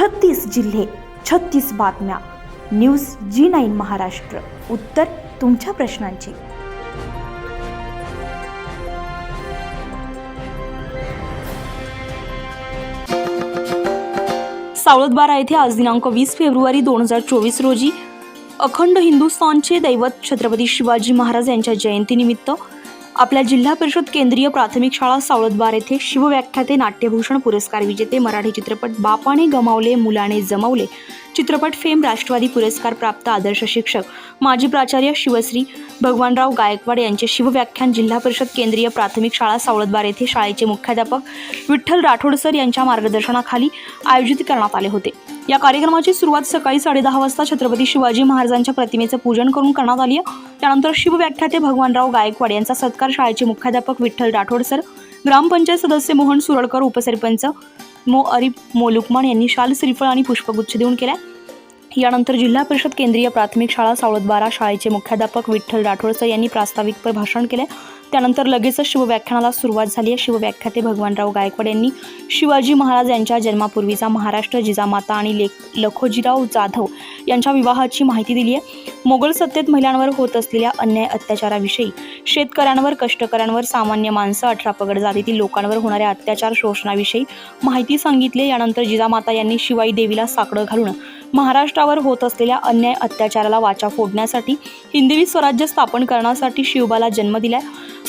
छत्तीस जिल्हे छत्तीस बातम्या. न्यूज जी नाईन महाराष्ट्र. उत्तर तुमच्या प्रश्नांची. सावळदबारा येथे आज दिनांक वीस फेब्रुवारी दोन हजार चोवीस रोजी अखंड हिंदुस्थानचे दैवत छत्रपती शिवाजी महाराज यांच्या जयंतीनिमित्त आपल्या जिल्हा परिषद केंद्रीय प्राथमिक शाळा सावळदबार येथे शिवव्याख्याते नाट्यभूषण पुरस्कार विजेते मराठी चित्रपट बापाने गमावले मुलाने जमावले. चित्रपट फेम राष्ट्रवादी पुरस्कार प्राप्त आदर्श शिक्षक. माजी प्राचार्य शिवश्री भगवानराव गायकवाड यांचे शिवव्याख्यान जिल्हा परिषद केंद्रीय प्राथमिक शाळा सावळदबार येथे शाळेचे मुख्याध्यापक विठ्ठल राठोड सर यांच्या मार्गदर्शनाखाली आयोजित करण्यात आले होते. या कार्यक्रमाची सुरुवात सकाळी साडेदहा वाजता छत्रपती शिवाजी महाराजांच्या प्रतिमेचं पूजन करून करण्यात आली त्यानंतर शिवव्याख्याते भगवानराव गायकवाड यांचा सत्कार शाळेचे मुख्याध्यापक विठ्ठल राठोड सर ग्रामपंचायत सदस्य मोहन सुरळकर उपसरपंच मो अरिफ मोलुकमान यांनी शाल श्रीफळ आणि पुष्पगुच्छ देऊन केल्या. यानंतर जिल्हा परिषद केंद्रीय प्राथमिक शाळा सावळतबारा शाळेचे मुख्याध्यापक विठ्ठल राठोडसर यांनी प्रास्ताविकपर भाषण केले. त्यानंतर लगेचच शिवव्याख्यानाला सुरुवात झाली आहे. शिवव्याख्याते भगवानराव गायकवाड यांनी शिवाजी महाराज यांच्या जन्मापूर्वीचा महाराष्ट्र जिजामाता आणि लेख लखोजीराव जाधव यांच्या विवाहाची माहिती दिली आहे. मोगल सत्तेत महिलांवर होत असलेल्या अन्याय अत्याचाराविषयी शेतकऱ्यांवर कष्टकऱ्यांवर सामान्य माणसं अठरा पगड जातीतील लोकांवर होणाऱ्या अत्याचार शोषणाविषयी माहिती सांगितली यानंतर जिजामाता यांनी शिवाई देवीला साकडं घालून महाराष्ट्रावर होत असलेल्या अन्याय अत्याचाराला वाचा फोडण्यासाठी हिंदवी स्वराज्य स्थापन करण्यासाठी शिवबाला जन्म दिलाय.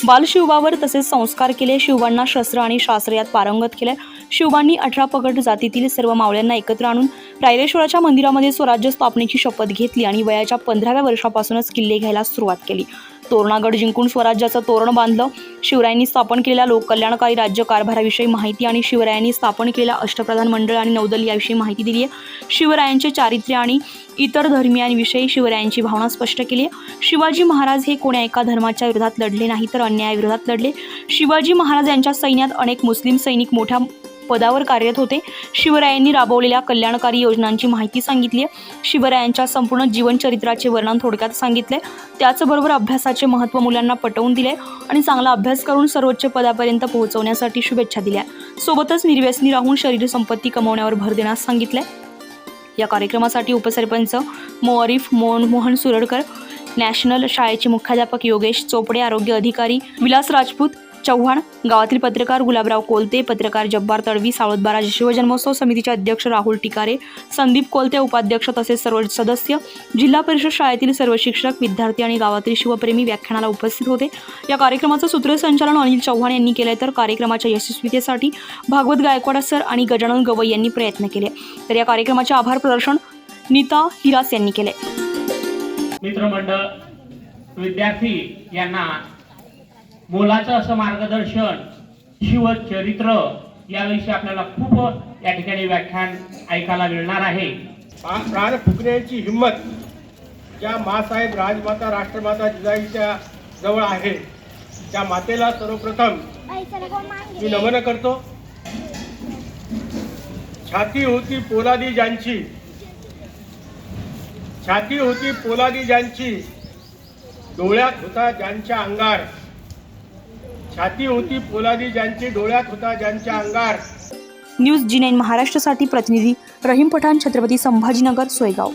बालशिवबावर तसेच संस्कार केले शिवबांना शस्त्र आणि शास्त्र यात पारंगत केले शिवबांनी अठरा पगड जातीतील सर्व मावळ्यांना एकत्र आणून रायरेश्वराच्या मंदिरामध्ये स्वराज्य स्थापनेची शपथ घेतली आणि वयाच्या पंधराव्या वर्षापासूनच किल्ले घ्यायला सुरुवात केली. तोरणागड जिंकून स्वराज्याचं तोरण बांधलं. शिवरायांनी स्थापन केलेल्या लोककल्याणकारी राज्य कारभाराविषयी माहिती आणि शिवरायांनी स्थापन केलेल्या अष्टप्रधान मंडळ आणि नौदल याविषयी माहिती दिली आहे शिवरायांचे चारित्र्य आणि इतर धर्मियांविषयी शिवरायांची भावना स्पष्ट केली आहे शिवाजी महाराज हे कोण्या एका धर्माच्या विरोधात लढले नाही तर अन्यायाविरोधात लढले. शिवाजी महाराज यांच्या सैन्यात अनेक मुस्लिम सैनिक मोठ्या पदावर कार्यरत होते. शिवरायांनी राबवलेल्या कल्याणकारी योजनांची माहिती सांगितली आहे. शिवरायांच्या संपूर्ण जीवनचरित्राचे वर्णन थोडक्यात सांगितले त्याचबरोबर अभ्यासाचे महत्त्व मुलांना पटवून दिले आणि चांगला अभ्यास करून सर्वोच्च पदापर्यंत पोहोचवण्यासाठी शुभेच्छा दिल्या सोबतच निर्व्यसनी राहून शरीर संपत्ती कमवण्यावर भर देण्यास सांगितले या कार्यक्रमासाठी उपसरपंच मोअरिफ मोहन मोहन सुरडकर नॅशनल शाळेचे मुख्याध्यापक योगेश चोपडे आरोग्य अधिकारी विलास राजपूत चव्हाण गावातील पत्रकार गुलाबराव कोलते पत्रकार जब्बार तडवी सावळदबारा शिवजन्मोत्सव समितीचे अध्यक्ष राहुल टिकारे संदीप कोलते उपाध्यक्ष तसेच सर्व सदस्य जिल्हा परिषद शाळेतील सर्व शिक्षक विद्यार्थी आणि गावातील शिवप्रेमी व्याख्यानाला उपस्थित होते. या कार्यक्रमाचं सूत्रसंचालन अनिल चव्हाण यांनी केले तर कार्यक्रमाच्या यशस्वीतेसाठी भागवत गायकवाड सर आणि गजानन गवई यांनी प्रयत्न केले. तर या कार्यक्रमाचे आभार प्रदर्शन नीता हिरास यांनी केले मित्रमंडळ विद्यार्थी यांना मोलाचं असं मार्गदर्शन शिवचरित्र याविषयी आपल्याला खूप या ठिकाणी व्याख्यान ऐकायला मिळणार आहे. प्राण फुकण्याची हिंमत ज्या मासाहेब राजमाता राष्ट्रमाता जिजाईच्या जवळ आहे त्या मातेला सर्वप्रथम मी नमन करतो. छाती होती पोलादी ज्यांची छाती होती पोलादी ज्यांची डोळ्यात होता ज्यांच्या अंगार छाती होती पोलादी ज्यांची डोळ्यात होता ज्यांच्या अंगार. न्यूज जी नाईन महाराष्ट्रासाठी प्रतिनिधी रहीम पठाण छत्रपती संभाजीनगर सोयगाव.